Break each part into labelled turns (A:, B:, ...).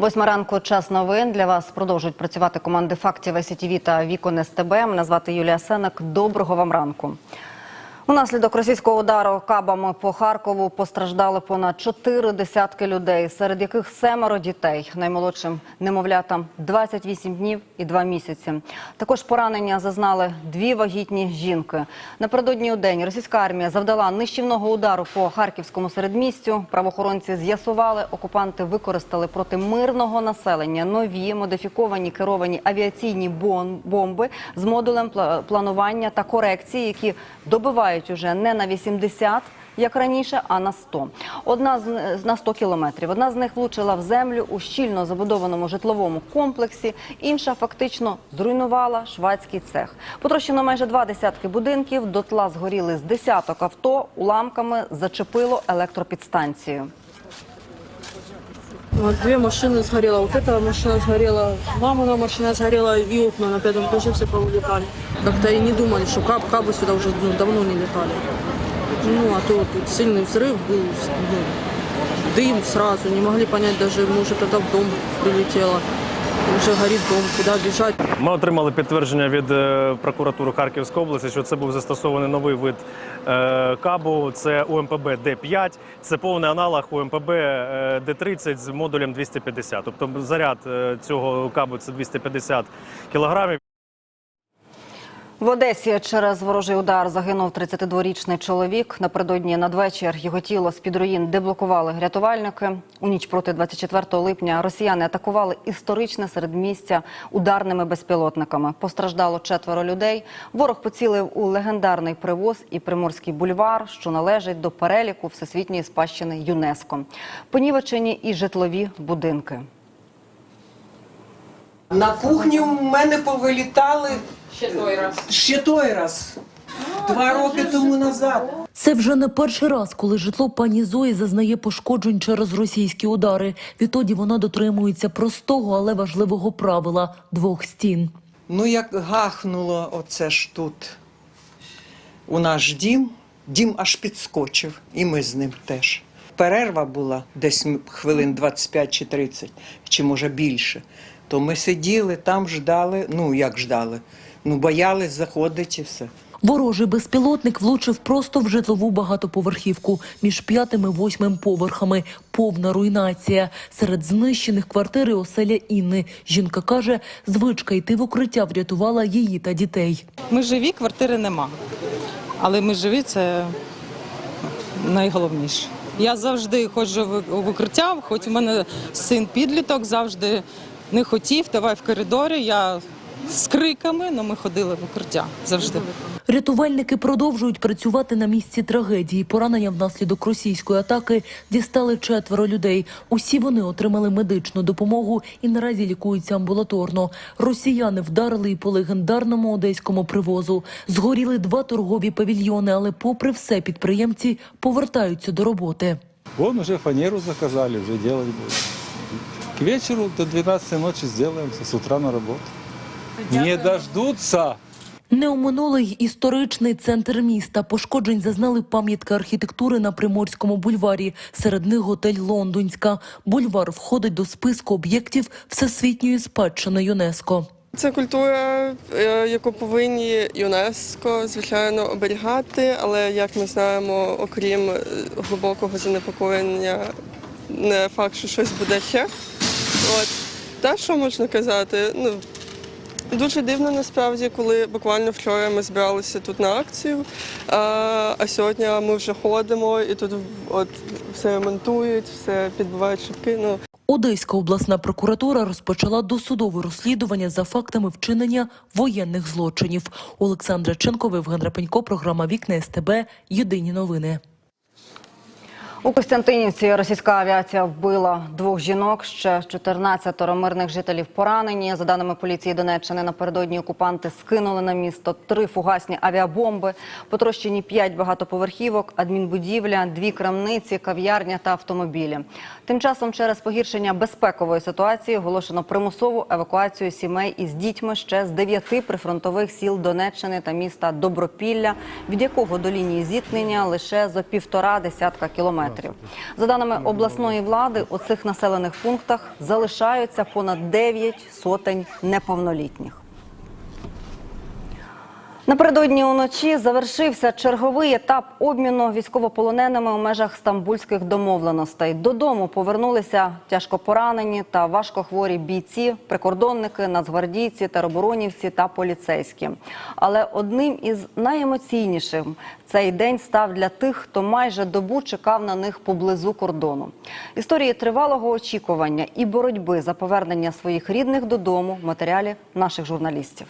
A: Восьма ранку час новин. Для вас продовжують працювати команди фактів СІТВ та Вікон СТБ. Мене звати Юлія Сенак. Доброго вам ранку. Унаслідок російського удару кабами по Харкову постраждали понад чотири десятки людей, серед яких семеро дітей. Наймолодшим немовлятам 28 днів і 2 місяці. Також поранення зазнали дві вагітні жінки. Напередодні у день російська армія завдала нищівного удару по харківському середмістю. Правоохоронці з'ясували, окупанти використали проти мирного населення нові модифіковані керовані авіаційні бомби з модулем планування та корекції, які добивають уже не на 80, як раніше, а на 100. Одна з на 100 кілометрів. Одна з них влучила в землю у щільно забудованому житловому комплексі. Інша фактично зруйнувала швадський цех. Потрощено майже два десятки будинків. Дотла згоріли з десяток авто. Уламками зачепило електропідстанцію.
B: Вот две машины сгорело. Вот эта машина сгорела, мамина машина сгорела, и окна на пятом этаже все повылетали. Как-то и не думали, что каб, кабы сюда уже ну, давно не летали. Ну, а то тут сильный взрыв был, ну, дым сразу, не могли понять даже, может, это в дом прилетело. Уже горить дом, куди бежать.
C: Ми отримали підтвердження від е, прокуратури Харківської області, що це був застосований новий вид е, кабу. Це УМПБ Д5. Це повний аналог УМПБ е, Д30 з модулем 250. Тобто заряд цього кабу це 250 кілограмів.
A: В Одесі через ворожий удар загинув 32-річний чоловік. Напередодні надвечір його тіло з-під руїн деблокували рятувальники. У ніч проти 24 липня росіяни атакували історичне середмістя ударними безпілотниками. Постраждало четверо людей. Ворог поцілив у легендарний привоз і Приморський бульвар, що належить до переліку всесвітньої спадщини ЮНЕСКО. Понівечені і житлові будинки.
D: На кухні в мене повилітали ще той раз. Ще той раз. Два роки тому назад.
E: Це вже не перший раз, коли житло пані Зої зазнає пошкоджень через російські удари. Відтоді вона дотримується простого, але важливого правила двох стін.
D: Ну як гахнуло оце ж тут у наш дім, дім аж підскочив, і ми з ним теж. Перерва була десь хвилин 25 чи 30, чи може більше. То ми сиділи там, ждали, ну як ждали, ну боялись заходити і все.
E: Ворожий безпілотник влучив просто в житлову багатоповерхівку між п'ятим і восьмим поверхами. Повна руйнація. Серед знищених квартир і оселя Інни. Жінка каже, звичка йти в укриття врятувала її та дітей.
F: Ми живі, квартири нема. Але ми живі це найголовніше. Я завжди ходжу в- в укриття, хоч у мене син підліток завжди не хотів, давай в коридорі. Я з криками, але ми ходили в укриття завжди.
E: Рятувальники продовжують працювати на місці трагедії. Поранення внаслідок російської атаки дістали четверо людей. Усі вони отримали медичну допомогу і наразі лікуються амбулаторно. Росіяни вдарили і по легендарному одеському привозу. Згоріли два торгові павільйони, але попри все підприємці повертаються до роботи.
G: Вон уже фанеру заказали, уже делать будем. К вечеру до 12 ночи сделаем, с утра на работу. Не дождутся.
E: Не оминули й історичний центр міста. Пошкоджень зазнали пам'ятки архітектури на Приморському бульварі. Серед них готель Лондонська. Бульвар входить до списку об'єктів всесвітньої спадщини ЮНЕСКо.
H: Це культура, е, яку повинні ЮНЕСКо, звичайно, оберігати, але як ми знаємо, окрім е, глибокого занепокоєння, не факт, що щось буде ще. От. Та що можна казати? Ну, дуже дивно насправді, коли буквально вчора ми збиралися тут на акцію, а, сьогодні ми вже ходимо і тут от все ремонтують, все підбивають шибки. Ну,
E: Одеська обласна прокуратура розпочала досудове розслідування за фактами вчинення воєнних злочинів. Олександра Ченкова, Євген Рапенько, програма Вікна СТБ. Єдині новини.
A: У Костянтинівці російська авіація вбила двох жінок. Ще 14 мирних жителів поранені. За даними поліції Донеччини, напередодні окупанти скинули на місто три фугасні авіабомби, потрощені п'ять багатоповерхівок, адмінбудівля, дві крамниці, кав'ярня та автомобілі. Тим часом, через погіршення безпекової ситуації, оголошено примусову евакуацію сімей із дітьми ще з дев'яти прифронтових сіл Донеччини та міста Добропілля, від якого до лінії зіткнення лише за півтора десятка кілометрів. Кілометрів. За даними обласної влади, у цих населених пунктах залишаються понад 9 сотень неповнолітніх. Напередодні уночі завершився черговий етап обміну військовополоненими у межах стамбульських домовленостей. Додому повернулися тяжко поранені та важкохворі бійці, прикордонники, нацгвардійці, тероборонівці та поліцейські. Але одним із найемоційніших цей день став для тих, хто майже добу чекав на них поблизу кордону. Історії тривалого очікування і боротьби за повернення своїх рідних додому матеріалі наших журналістів.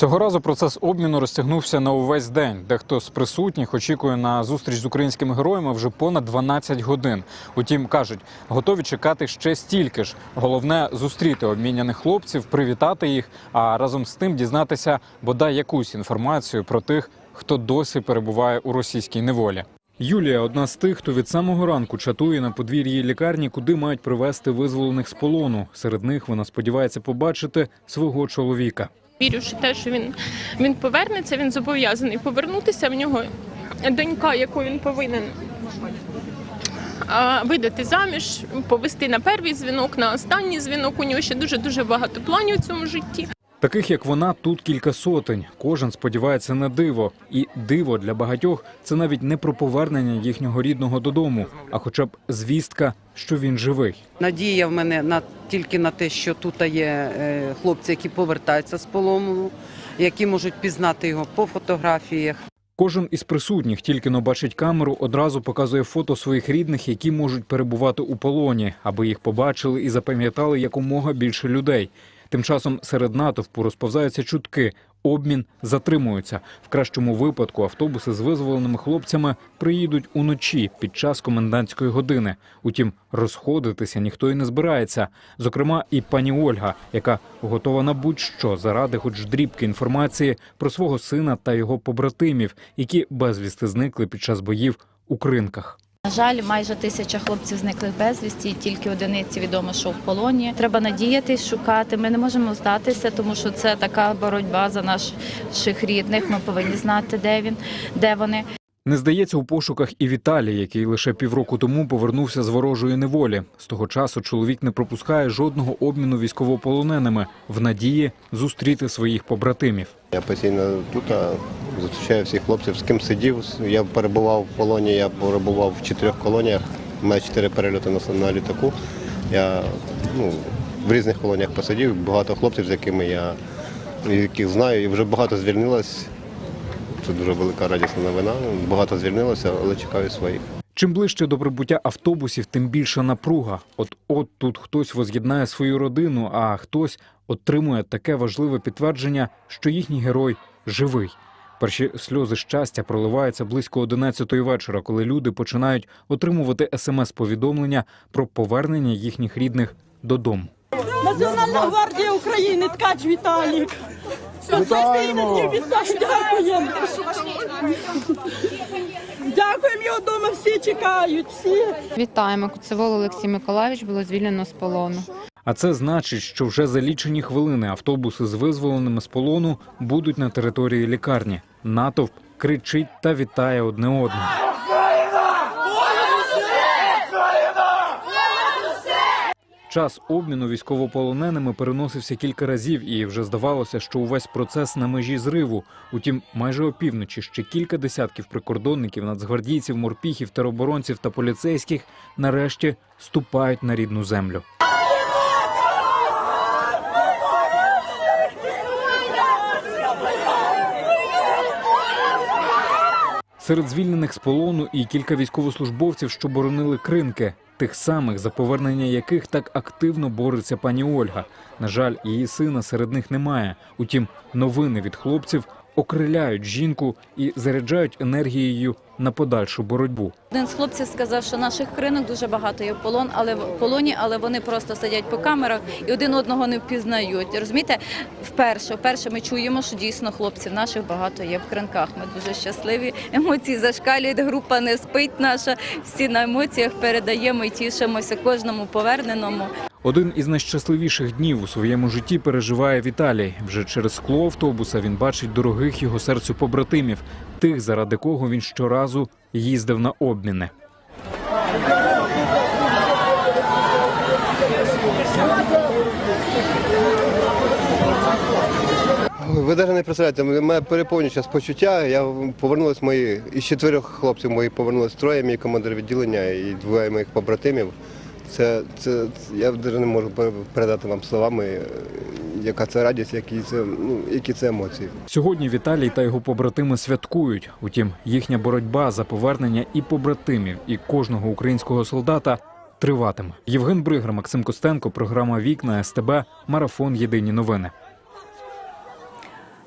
I: Цього разу процес обміну розтягнувся на увесь день. Дехто з присутніх очікує на зустріч з українськими героями вже понад 12 годин. Утім, кажуть, готові чекати ще стільки ж. Головне зустріти обміняних хлопців, привітати їх, а разом з тим дізнатися бодай якусь інформацію про тих, хто досі перебуває у російській неволі. Юлія одна з тих, хто від самого ранку чатує на подвір'ї лікарні, куди мають привезти визволених з полону. Серед них вона сподівається побачити свого чоловіка.
J: Вірю, що те, що він, він повернеться, він зобов'язаний повернутися. В нього донька, яку він повинен видати заміж, повести на перший дзвінок, на останній дзвінок. У нього ще дуже дуже багато планів у цьому житті.
I: Таких як вона тут кілька сотень. Кожен сподівається на диво, і диво для багатьох це навіть не про повернення їхнього рідного додому, а хоча б звістка, що він живий.
K: Надія в мене на тільки на те, що тут є е, хлопці, які повертаються з полону, які можуть пізнати його по фотографіях.
I: Кожен із присутніх тільки но бачить камеру, одразу показує фото своїх рідних, які можуть перебувати у полоні, аби їх побачили і запам'ятали якомога більше людей. Тим часом серед натовпу розповзаються чутки. Обмін затримується. В кращому випадку автобуси з визволеними хлопцями приїдуть уночі під час комендантської години. Утім, розходитися ніхто і не збирається. Зокрема, і пані Ольга, яка готова на будь-що заради хоч дрібки інформації про свого сина та його побратимів, які безвісти зникли під час боїв у кринках.
L: На жаль, майже тисяча хлопців зниклих безвісті, і тільки одиниці відомо, що в полоні. Треба надіятись, шукати. Ми не можемо здатися, тому що це така боротьба за наших рідних. Ми повинні знати, де він, де вони.
I: Не здається у пошуках і Віталій, який лише півроку тому повернувся з ворожої неволі. З того часу чоловік не пропускає жодного обміну військовополоненими в надії зустріти своїх побратимів.
M: Я постійно тут а, зустрічаю всіх хлопців, з ким сидів. Я перебував в полоні, я перебував в чотирьох колоніях. Мене чотири перельоти на, на літаку. Я ну, в різних колоніях посидів. Багато хлопців, з якими я яких знаю, і вже багато звільнилось. Це дуже велика радісна новина. Багато звільнилося, але чекаю своїх.
I: Чим ближче до прибуття автобусів, тим більша напруга. От от тут хтось воз'єднає свою родину, а хтось отримує таке важливе підтвердження, що їхній герой живий. Перші сльози щастя проливаються близько 11-ї вечора, коли люди починають отримувати смс-повідомлення про повернення їхніх рідних додому.
N: Національна гвардія України, ткач Віталік. Вітаємо! Дякуємо! Дякуємо, його вдома всі чекають, всі.
O: Вітаємо. Куцевол Олексій Миколаївич було звільнено з полону.
I: А це значить, що вже за лічені хвилини автобуси з визволеними з полону будуть на території лікарні. Натовп кричить та вітає одне одного. Час обміну військовополоненими переносився кілька разів, і вже здавалося, що увесь процес на межі зриву. Утім, майже опівночі ще кілька десятків прикордонників, нацгвардійців, морпіхів, тероборонців та поліцейських нарешті ступають на рідну землю. Серед звільнених з полону і кілька військовослужбовців, що боронили кринки, тих самих, за повернення яких так активно бореться пані Ольга. На жаль, її сина серед них немає. Утім, новини від хлопців окриляють жінку і заряджають енергією на подальшу боротьбу.
L: Один з хлопців сказав, що наших кринок дуже багато є в полон, але в полоні, але вони просто сидять по камерах і один одного не впізнають. Розумієте, вперше, вперше ми чуємо, що дійсно хлопців наших багато є в кринках. Ми дуже щасливі. Емоції зашкалюють. Група не спить наша. Всі на емоціях передаємо і тішимося кожному поверненому.
I: Один із найщасливіших днів у своєму житті переживає Віталій. Вже через скло автобуса він бачить дорогих його серцю побратимів, тих, заради кого він щоразу їздив на обміни.
M: Ви навіть не представляєте, мене переповнює зараз почуття. Я повернулись мої із чотирьох хлопців мої повернулись троє, мій командир відділення і двоє моїх побратимів. Це, це я навіть не можу передати вам словами, е, яка це радість, які це, ну, які це емоції.
I: Сьогодні Віталій та його побратими святкують. Утім, їхня боротьба за повернення і побратимів, і кожного українського солдата триватиме. Євген Бригар, Максим Костенко, програма Вікна СТБ, Марафон. Єдині новини.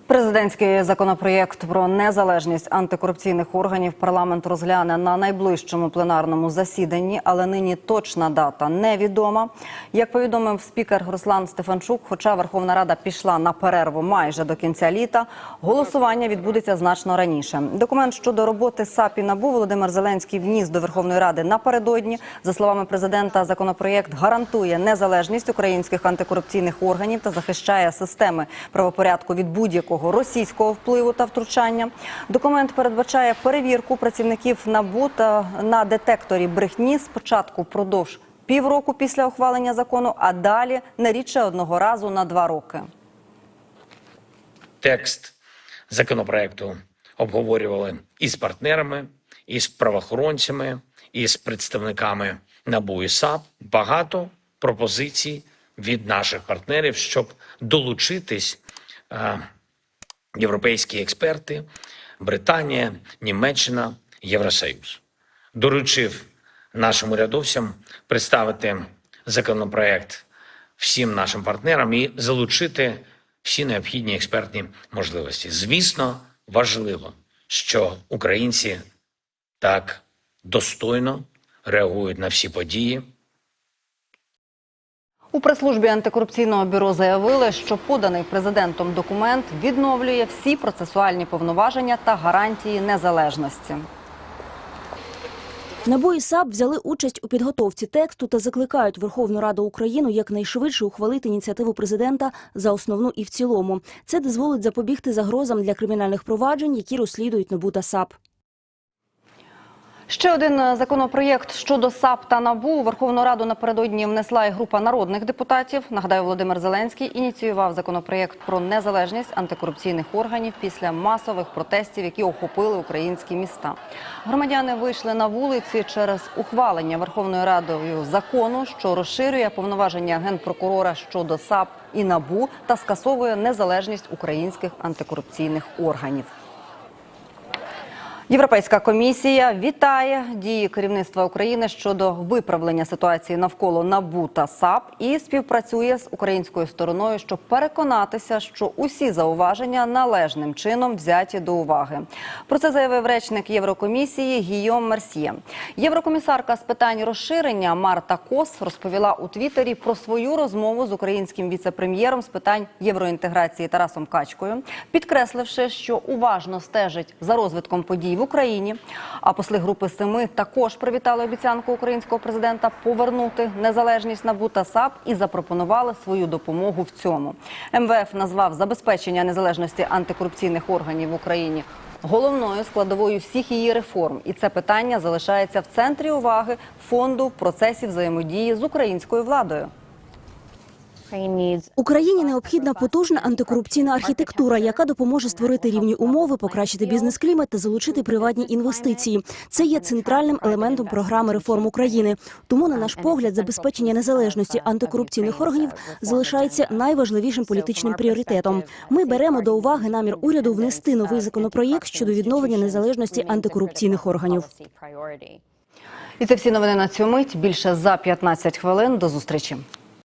A: Президентський законопроєкт про незалежність антикорупційних органів парламент розгляне на найближчому пленарному засіданні, але нині точна дата невідома. Як повідомив спікер Руслан Стефанчук, хоча Верховна Рада пішла на перерву майже до кінця літа, голосування відбудеться значно раніше. Документ щодо роботи САП НАБУ Володимир Зеленський вніс до Верховної Ради напередодні. За словами президента, законопроєкт гарантує незалежність українських антикорупційних органів та захищає системи правопорядку від будь-якого російського впливу та втручання. Документ передбачає перевірку працівників НАБУ та на детекторі брехні спочатку впродовж півроку після ухвалення закону, а далі не рідше одного разу на два роки.
P: текст законопроекту обговорювали і з партнерами, і з правоохоронцями, і з представниками НАБУ і САП. Багато пропозицій від наших партнерів, щоб долучитись е, європейські експерти, Британія, Німеччина, Євросоюз. Доручив нашим урядовцям представити законопроект всім нашим партнерам і залучити всі необхідні експертні можливості. Звісно, важливо, що українці так достойно реагують на всі події.
A: У прес-службі антикорупційного бюро заявили, що поданий президентом документ відновлює всі процесуальні повноваження та гарантії незалежності.
Q: НАБУ і САП взяли участь у підготовці тексту та закликають Верховну Раду України якнайшвидше ухвалити ініціативу президента за основну і в цілому. Це дозволить запобігти загрозам для кримінальних проваджень, які розслідують НАБУ та САП.
A: Ще один е, законопроєкт щодо САП та НАБУ Верховну Раду напередодні внесла і група народних депутатів. Нагадаю, Володимир Зеленський ініціював законопроєкт про незалежність антикорупційних органів після масових протестів, які охопили українські міста. Громадяни вийшли на вулиці через ухвалення Верховною Радою закону, що розширює повноваження генпрокурора щодо САП і НАБУ та скасовує незалежність українських антикорупційних органів. Європейська комісія вітає дії керівництва України щодо виправлення ситуації навколо НАБУ та САП і співпрацює з українською стороною, щоб переконатися, що усі зауваження належним чином взяті до уваги. Про це заявив речник Єврокомісії Гійом Мерсьє. Єврокомісарка з питань розширення Марта Кос розповіла у Твіттері про свою розмову з українським віце-прем'єром з питань євроінтеграції Тарасом Качкою, підкресливши, що уважно стежить за розвитком подій в Україні. А посли групи семи також привітали обіцянку українського президента повернути незалежність НАБУ та САП і запропонували свою допомогу в цьому. МВФ назвав забезпечення незалежності антикорупційних органів в Україні. Головною складовою всіх її реформ, і це питання залишається в центрі уваги фонду в процесі взаємодії з українською владою.
Q: Україні необхідна потужна антикорупційна архітектура, яка допоможе створити рівні умови, покращити бізнес-клімат та залучити приватні інвестиції. Це є центральним елементом програми реформ України. Тому, на наш погляд, забезпечення незалежності антикорупційних органів залишається найважливішим політичним пріоритетом. Ми беремо до уваги намір уряду внести новий законопроєкт щодо відновлення незалежності антикорупційних органів.
A: І це всі новини на цю мить. Більше за 15 хвилин. До зустрічі.